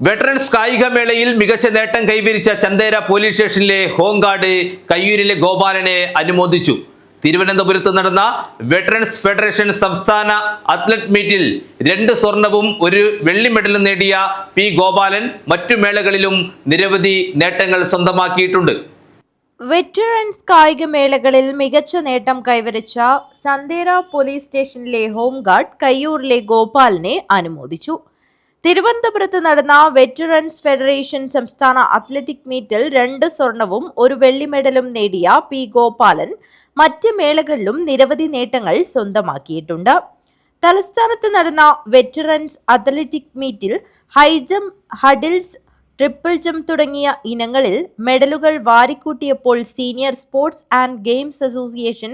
Veterans കായികമേളയിൽ മികച്ച നേട്ടം കൈവരിച്ച ചന്തേര പോലീസ് സ്റ്റേഷനിലെ ഹോംഗാർഡ് കയ്യൂരിലെ ഗോപാലനെ അനുമോദിച്ചു. തിരുവനന്തപുരത്ത് നടന്ന വെറ്ററൻസ് ഫെഡറേഷൻ സംസ്ഥാന അത്ലറ്റ് മീറ്റിൽ രണ്ട് സ്വർണവും ഒരു വെള്ളി മെഡലും നേടിയ പി ഗോപാലൻ മറ്റു മേളകളിലും നിരവധി നേട്ടങ്ങൾ സ്വന്തമാക്കിയിട്ടുണ്ട്. വെറ്ററൻസ് കായികമേളകളിൽ മികച്ച നേട്ടം കൈവരിച്ച സന്ദേര പോലീസ് സ്റ്റേഷനിലെ ഹോംഗാർഡ് കയ്യൂരിലെ ഗോപാലിനെ അനുമോദിച്ചു. തിരുവനന്തപുരത്ത് നടന്ന വെറ്ററൻസ് ഫെഡറേഷൻ സംസ്ഥാന അത്ലറ്റിക് മീറ്റിൽ രണ്ട് സ്വർണവും ഒരു വെള്ളി മെഡലും നേടിയ പി ഗോപാലൻ മറ്റ് മേളകളിലും നിരവധി നേട്ടങ്ങൾ സ്വന്തമാക്കിയിട്ടുണ്ട്. തലസ്ഥാനത്ത് നടന്ന വെറ്ററൻസ് അത്ലറ്റിക് മീറ്റിൽ high jump hurdles triple jump തുടങ്ങിയ ഇനങ്ങളിൽ മെഡലുകൾ വാരിക്കൂട്ടിയപ്പോൾ senior sports and games association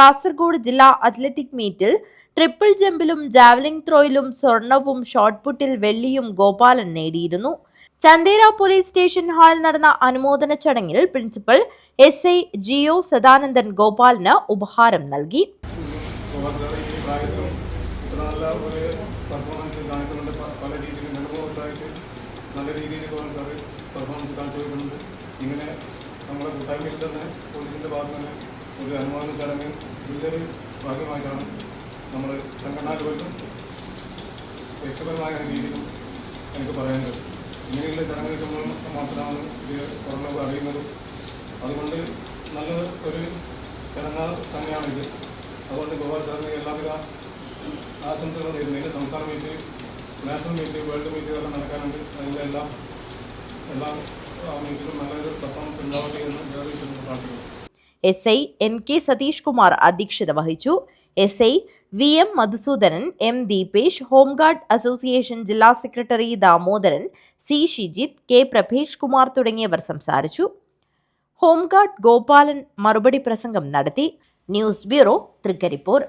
Kasaragod ജില്ലാ അത്ലറ്റിക് മീറ്റിൽ ട്രിപ്പിൾ ജമ്പിലും ജാവലിംഗ് ത്രോയിലും സ്വർണവും ഷോട്ട് പുട്ടിൽ വെള്ളിയും ഗോപാലൻ നേടിയിരുന്നു. ചന്തേര പോലീസ് സ്റ്റേഷൻ ഹാളിൽ നടന്ന അനുമോദന ചടങ്ങിൽ principal S I G O Sadanandan ഗോപാലിന് ഉപഹാരം നൽകി. ഇങ്ങനെ കൂട്ടായ്മയിൽ തന്നെ പോലീസിന്റെ ഭാഗത്ത് തന്നെ ഒരു അനുവാദ ചടങ്ങ് വലിയൊരു ഭാഗ്യമായിട്ടാണ് നമ്മൾ സംഘടനാലുമായിട്ടും വ്യക്തിപരമായ രീതിയിലും എനിക്ക് പറയാൻ കഴിയും. ഇങ്ങനെയുള്ള ചടങ്ങുകൾക്ക് നമ്മൾ മാത്രമാണ് ഇത് പുറമെ അറിയുന്നതും. അതുകൊണ്ട് നല്ല ഒരു ചടങ്ങ് തന്നെയാണിത്. അതുകൊണ്ട് ഗോപാൽ സാറിന് എല്ലാവിധ ആശംസകളും നേരുന്നതിന് സംസ്ഥാന മീറ്റ് നാഷണൽ മീറ്റ് വേൾഡ് മീറ്റുകളെല്ലാം നടക്കാനുണ്ട്. അതിലെല്ലാം എല്ലാ മീറ്റിലും നല്ലൊരു പെർഫോമൻസ് ഉണ്ടാവട്ടെ എന്ന് ജ്യോതിഷം പ്രാർത്ഥിക്കുന്നു S I N K Sathish Kumar അധ്യക്ഷത വഹിച്ചു. S I V M Madhusoodanan M Deepesh home guard association ജില്ലാ secretary Damodaran C Shijith K Prabhesh Kumar തുടങ്ങിയവർ സംസാരിച്ചു. ഹോംഗാർഡ് ഗോപാലൻ മറുപടി പ്രസംഗം നടത്തി. News bureau Trikaripur.